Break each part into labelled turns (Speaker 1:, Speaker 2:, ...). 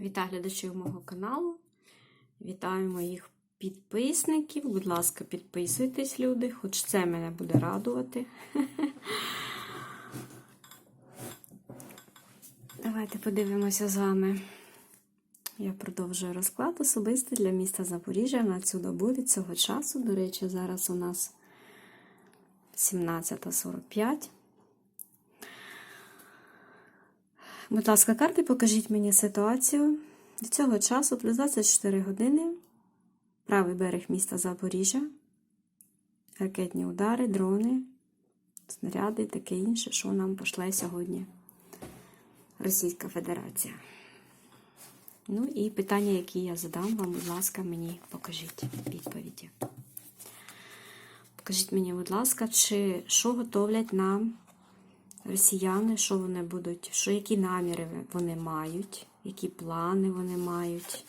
Speaker 1: Вітаю глядачів мого каналу. Вітаю моїх підписників. Будь ласка, підписуйтесь, люди, хоч це мене буде радувати. Давайте подивимося з вами. Я продовжую розклад особистий для міста Запоріжжя на цю добу від цього часу. До речі, зараз у нас 17.45. Будь ласка, карти, покажіть мені ситуацію. Від цього часу плюс 24 години. Правий берег міста Запоріжжя. Ракетні удари, дрони, снаряди і таке інше, що нам пошле сьогодні Російська Федерація. Ну і питання, які я задам вам, будь ласка, мені покажіть відповіді. Покажіть мені, будь ласка, чи що готовлять нам росіяни, що вони будуть, що які наміри вони мають, які плани вони мають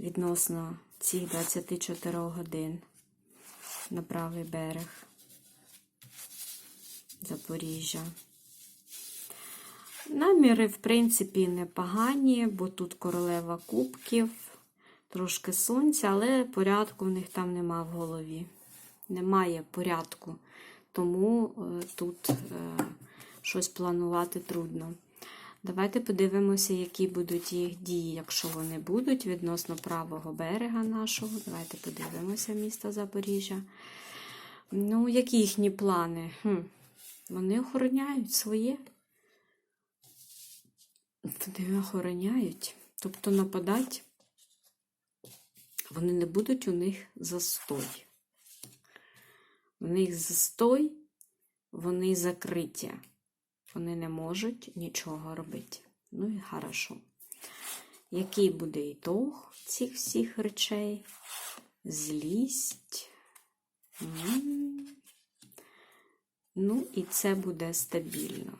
Speaker 1: відносно цих 24 годин на правий берег Запоріжжя. Наміри, в принципі, непогані, бо тут королева кубків, трошки сонця, але порядку в них там нема в голові. Немає порядку. Тому е, тут е, щось планувати трудно. Давайте подивимося, які будуть їх дії, якщо вони будуть відносно правого берега нашого. Давайте подивимося міста Запоріжжя. Ну, які їхні плани? Хм. Вони охороняють своє. Вони охороняють. Тобто нападать, вони не будуть у них застой. У них застой, вони закриті. Вони не можуть нічого робити. Ну і хорошо. Який буде ітог цих всіх речей? Злість. Ну, і це буде стабільно.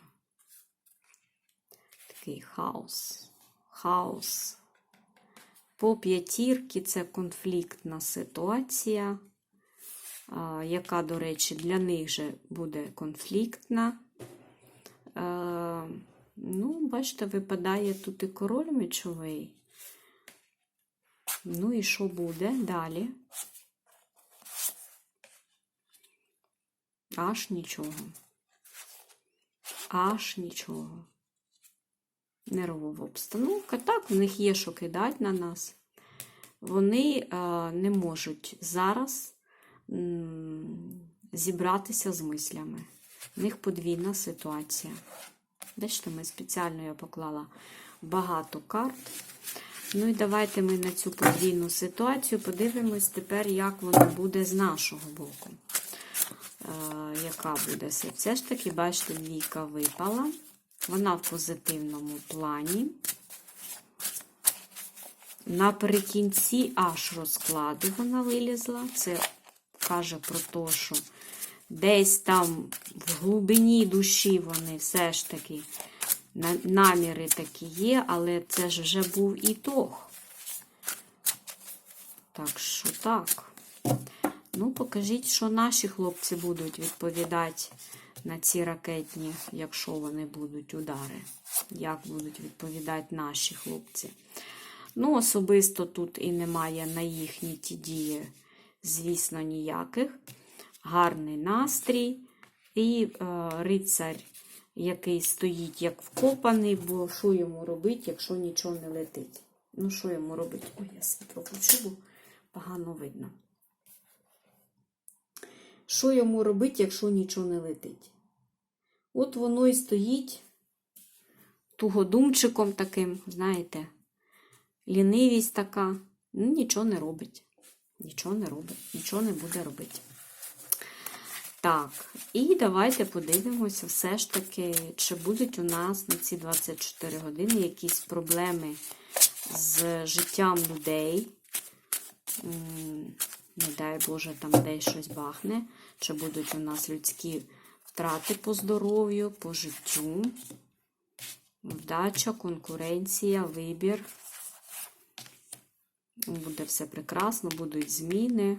Speaker 1: Такий хаос. Хаос. По п'ятірки це конфліктна ситуація, яка, до речі, для них же буде конфліктна. Ну, бачите, випадає тут і король мечовий. Ну і що буде далі? Аж нічого. Аж нічого. Нервова обстановка. Так, в них є що кидати на нас. Вони не можуть зараз зібратися з мислями. В них подвійна ситуація. Бачите, ми спеціально я поклала багато карт. Ну і давайте ми на цю подвійну ситуацію подивимось тепер, як воно буде з нашого боку. Е, яка буде все? Все ж таки, бачите, двійка випала. Вона в позитивному плані. Наприкінці аж розкладу вона вилізла. Це каже про те, що десь там в глибині душі вони все ж таки наміри такі є, але це ж вже був ітог. Так що так. Ну, покажіть, що наші хлопці будуть відповідати на ці ракетні, якщо вони будуть удари. Як будуть відповідати наші хлопці? Ну, особисто тут і немає на їхні ті дії, звісно, ніяких. Гарний настрій. І е, рицар, який стоїть як вкопаний, бо що йому робити, якщо нічого не летить? Ну, що йому робити? Ой, я світло включу, бо погано видно. Що йому робити, якщо нічого не летить? От воно і стоїть тугодумчиком таким, знаєте, лінивість така, ну, нічого не робить. Нічого не робить, нічого не буде робити. Так, і давайте подивимося, все ж таки, чи будуть у нас на ці 24 години якісь проблеми з життям людей. Не дай Боже, там десь щось бахне. Чи будуть у нас людські втрати по здоров'ю, по життю, вдача, конкуренція, вибір. Буде все прекрасно, будуть зміни.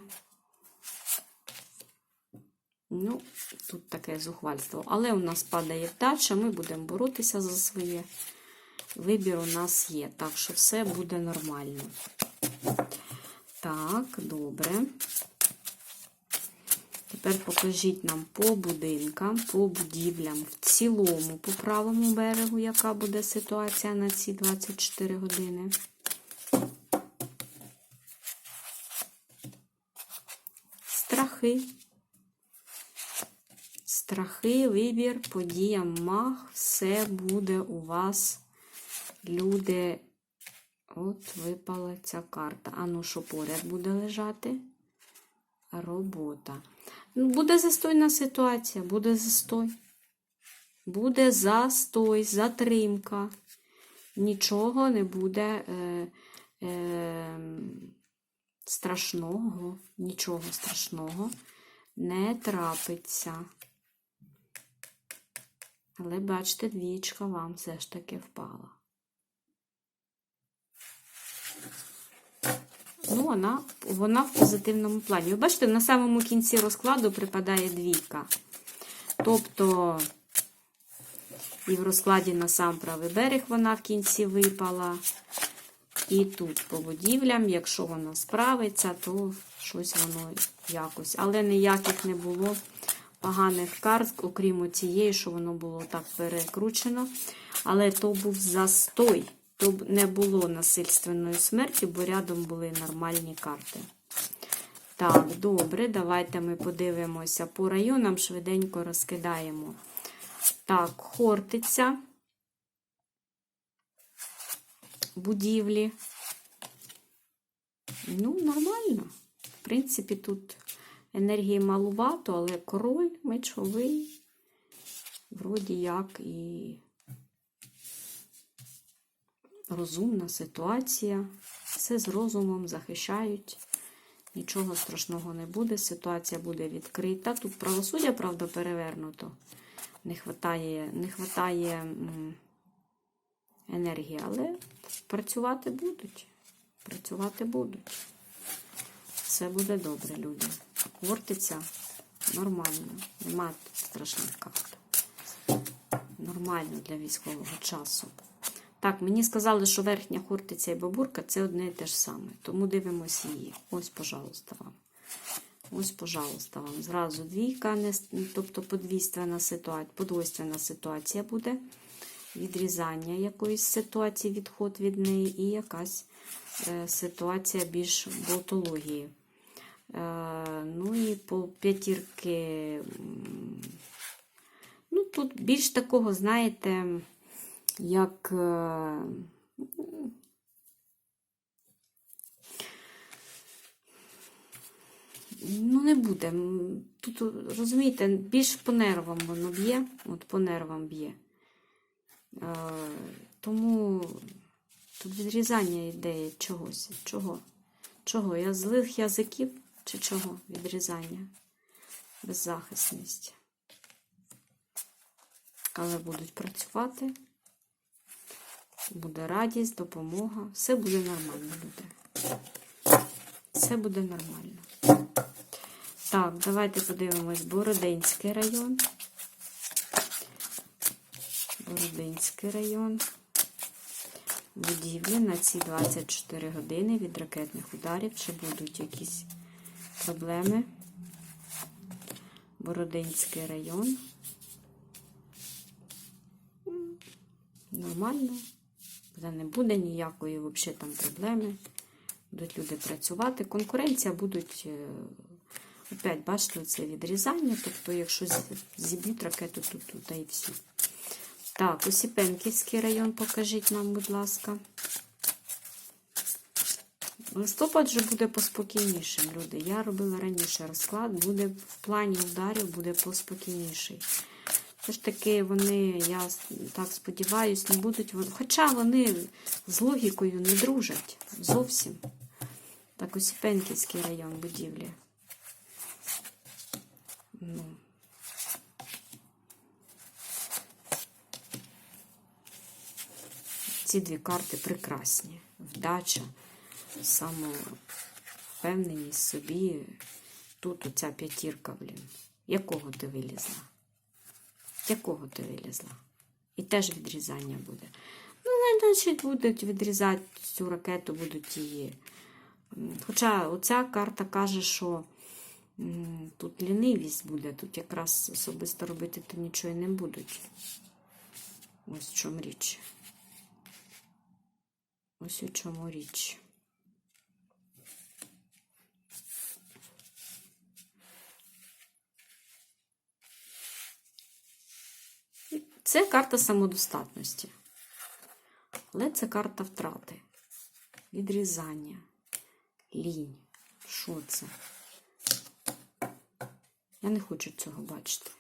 Speaker 1: Ну, тут таке зухвальство. Але у нас падає вдача, ми будемо боротися за своє. Вибір у нас є, так що все буде нормально. Так, добре. Тепер покажіть нам по будинкам, по будівлям, в цілому, по правому берегу, яка буде ситуація на ці 24 години. Страхи. Страхи, вибір, подія, мах, все буде у вас, люди. От випала ця карта. А ну, що поряд буде лежати? Робота. Ну, Буде застойна ситуація, буде застой. Буде застой, затримка. Нічого не буде е, е, страшного, нічого страшного не трапиться. Але бачите, двічка вам все ж таки впала. Ну, вона, вона в позитивному плані. Ви бачите, на самому кінці розкладу припадає двійка. Тобто, і в розкладі на сам правий берег вона в кінці випала. І тут по будівлям, якщо вона справиться, то щось воно якось. Але ніяких не було поганих карт, окрім цієї, що воно було так перекручено. Але то був застой. То не було насильственної смерті, бо рядом були нормальні карти. Так, добре, давайте ми подивимося по районам, швиденько розкидаємо. Так, Хортиця, будівлі. Ну, нормально. В принципі, тут енергії малувато, але король мечовий, вроді як і розумна ситуація. Все з розумом захищають. Нічого страшного не буде, ситуація буде відкрита. Тут правосуддя, правда, перевернуто. Не хватає, не хватає енергії, але працювати будуть. Працювати будуть. Все буде добре, люди. Хортиця нормально. Нема страшних карт. Нормально для військового часу. Так, мені сказали, що верхня хортиця і бабурка це одне і те ж саме. Тому дивимося її. Ось, пожалуйста, вам. Ось, пожалуйста, вам. Зразу двійка, тобто подвійственна ситуація, подвойственна ситуація буде. Відрізання якоїсь ситуації, відход від неї, і якась е, ситуація більш болтології. Ну і по п'ятірки. Ну, тут більш такого, знаєте, як. Е, Ну, не буде. Тут, розумієте, більш по нервам воно б'є, от по нервам б'є. Тому тут відрізання ідеї чогось. Чого? Чого? Я злих язиків чи чого? Відрізання? Беззахисність. Але будуть працювати. Буде радість, допомога. Все буде нормально, люди. Все буде нормально. Так, давайте подивимось Бородинський район. Бородинський район. Будівлі на ці 24 години від ракетних ударів. Чи будуть якісь проблеми? Бородинський район. Нормально. Де не буде ніякої взагалі там проблеми. Будуть люди працювати. Конкуренція будуть, е, опять, бачите, це відрізання. Тобто, якщо зіб'ють ракету, то тут і всі. Так, Осіпенківський район покажіть нам, будь ласка. Листопад вже буде поспокійнішим, люди. Я робила раніше розклад, буде в плані ударів буде поспокійніший. Все ж таки, вони, я так сподіваюся, не будуть. Хоча вони з логікою не дружать зовсім. Так, Осіпенківський район будівлі. Ну. Ці дві карти прекрасні. Вдача, самовпевненість собі. Тут оця п'ятірка, блін. Якого ти вилізла? Якого ти вилізла? І теж відрізання буде. Ну, значить, будуть відрізати цю ракету, будуть її. Хоча оця карта каже, що тут лінивість буде, тут якраз особисто робити то нічого і не будуть. Ось в чому річ. Ось у чому річ. Це карта самодостатності. Але це карта втрати, відрізання, лінь. Що це? Я не хочу цього бачити.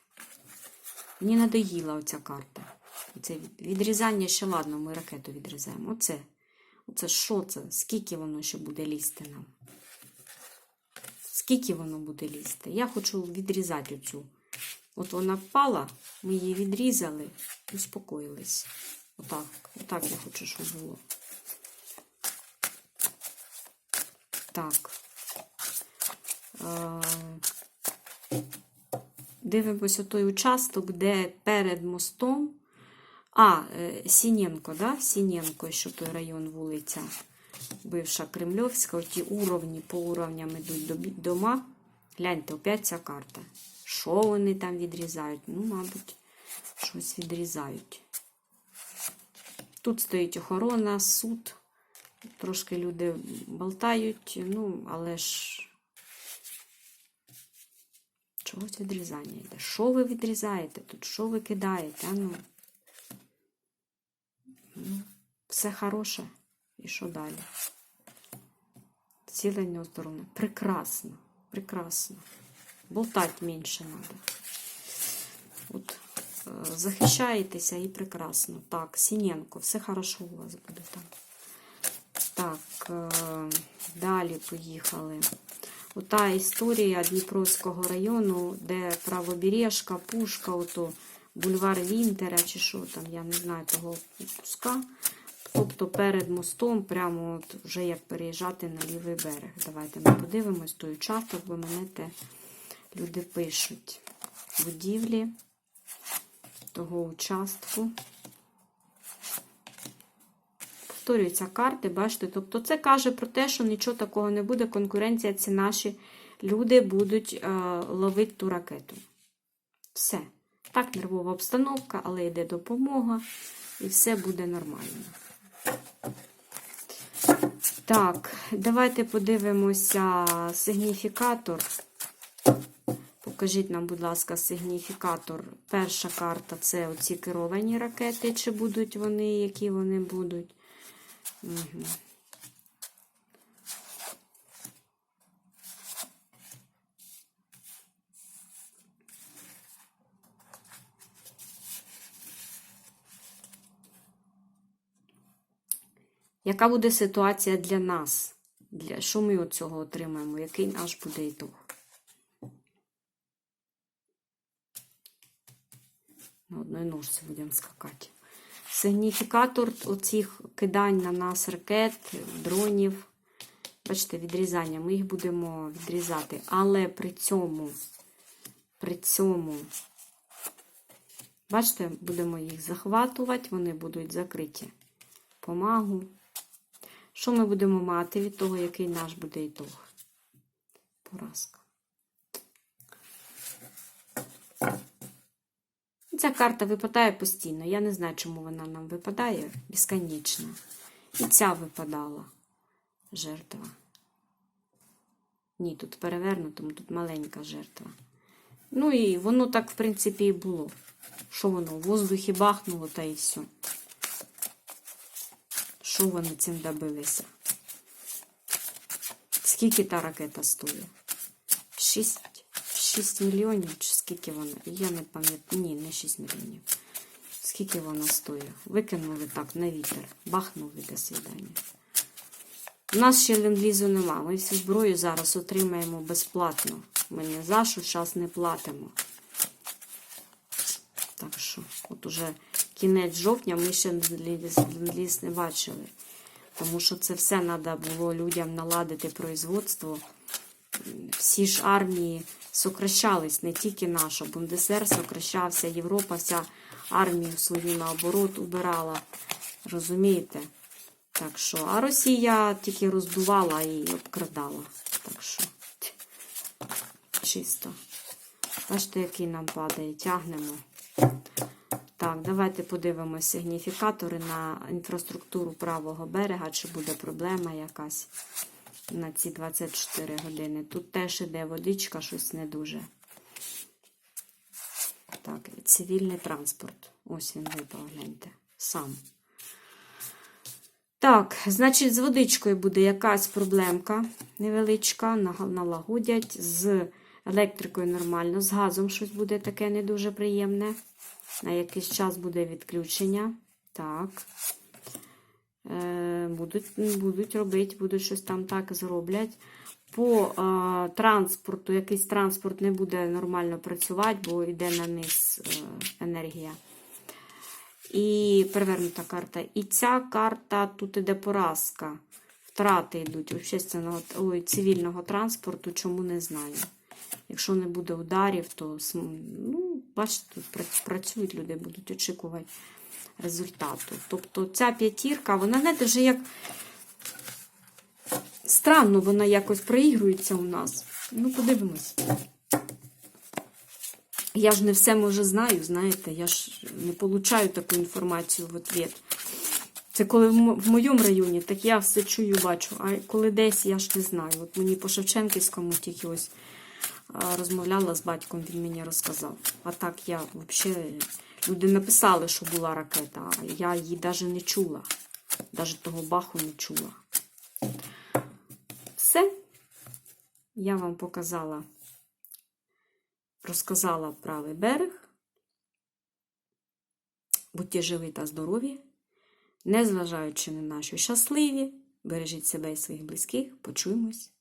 Speaker 1: Мені надоїла оця карта. Це відрізання ще ладно, ми ракету відрізаємо. Оце. Оце що це? Скільки воно ще буде лізти нам? Скільки воно буде лізти? Я хочу відрізати оцю. От вона впала, ми її відрізали успокоїлись. Отак. Отак я хочу, щоб було. Так. Дивимося той участок, де перед мостом. А, е, Сінєнко, да? Сінєнко, що той район вулиця бивша Кремльовська, оті уровні по уровням йдуть до дома. Гляньте, опять ця карта. Що вони там відрізають? Ну, мабуть, щось відрізають. Тут стоїть охорона, суд. Трошки люди болтають, ну, але ж чогось відрізання йде. Що ви відрізаєте тут? Що ви кидаєте? А ну. Ну, все хороше. І що далі? Цілення оздоровлення. Прекрасно. Прекрасно. Болтать менше треба. От е, захищаєтеся і прекрасно. Так, Сіненко, все хорошо у вас буде там. Так, е, далі поїхали. Ота історія Дніпровського району, де правобережка, пушка, ото бульвар Вінтера, чи що там, я не знаю того куска. Тобто перед мостом, прямо от вже як переїжджати на лівий берег. Давайте ми подивимось той участок, бо мене те люди пишуть. Будівлі того участку. Повторюються карти, бачите? Тобто це каже про те, що нічого такого не буде. Конкуренція це наші люди будуть е, ловити ту ракету. Все. Так, нервова обстановка, але йде допомога, і все буде нормально. Так, давайте подивимося сигніфікатор. Покажіть нам, будь ласка, сигніфікатор. Перша карта це оці керовані ракети, чи будуть вони, які вони будуть. Угу. Яка буде ситуація для нас? Для, Що ми від цього отримаємо? Який наш буде ітог? На одної ножці будемо скакати. Сигніфікатор оцих кидань на нас ракет, дронів. Бачите, відрізання. Ми їх будемо відрізати. Але при цьому, при цьому, бачите, будемо їх захватувати, вони будуть закриті. Помагу. Що ми будемо мати від того, який наш буде ітог? Поразка. Ця карта випадає постійно. Я не знаю, чому вона нам випадає безконечно. І ця випадала жертва. Ні, тут перевернутому, тут маленька жертва. Ну і воно так, в принципі, і було. Що воно? В воздухі бахнуло та і все. Що вони цим добилися? Скільки та ракета стоїть? 6, 6 мільйонів, чи скільки вона? Я не пам'ятаю. Ні, не 6 мільйонів. Скільки вона стоїть? Викинули так на вітер. Бахнули до свідання. У нас ще ленд-лізу нема. Ми всю зброю зараз отримаємо безплатно. Ми не за що зараз не платимо. Так що, от уже кінець жовтня ми ще ленд-ліз не бачили. Тому що це все треба було людям наладити производство. Всі ж армії сокращались, не тільки наша. Бундесвер сокращався, Європа вся армію свою наоборот убирала. Розумієте? Так що, а Росія тільки роздувала і обкрадала. Так що, чисто. Бачите, який нам падає, тягнемо. Так, давайте подивимося сигніфікатори на інфраструктуру правого берега, чи буде проблема якась на ці 24 години. Тут теж іде водичка, щось не дуже. Так, цивільний транспорт. Ось він випав, гляньте. Сам. Так, значить, з водичкою буде якась проблемка невеличка, налагодять. З електрикою нормально, з газом щось буде таке не дуже приємне. На якийсь час буде відключення. Так. Е, будуть, будуть робити, будуть щось там так зроблять. По е, транспорту, якийсь транспорт не буде нормально працювати, бо йде на низ е, енергія. І перевернута карта. І ця карта, тут іде поразка. Втрати йдуть общественного, ой, цивільного транспорту, чому не знаю. Якщо не буде ударів, то ну, бачите, працюють люди, будуть очікувати результату. Тобто ця п'ятірка, вона знаєте, вже як странно вона якось проігрується у нас. Ну, подивимось. Я ж не все може знаю, знаєте, я ж не получаю таку інформацію в ответ. Це коли в моєму районі, так я все чую, бачу. А коли десь, я ж не знаю. От мені по Шевченківському тільки ось розмовляла з батьком, він мені розказав. А так я взагалі. Люди написали, що була ракета, а я її навіть не чула. Навіть того баху не чула. Все. Я вам показала, розказала правий берег. Будьте живі та здорові, незважаючи на наші щасливі. Бережіть себе і своїх близьких. Почуємось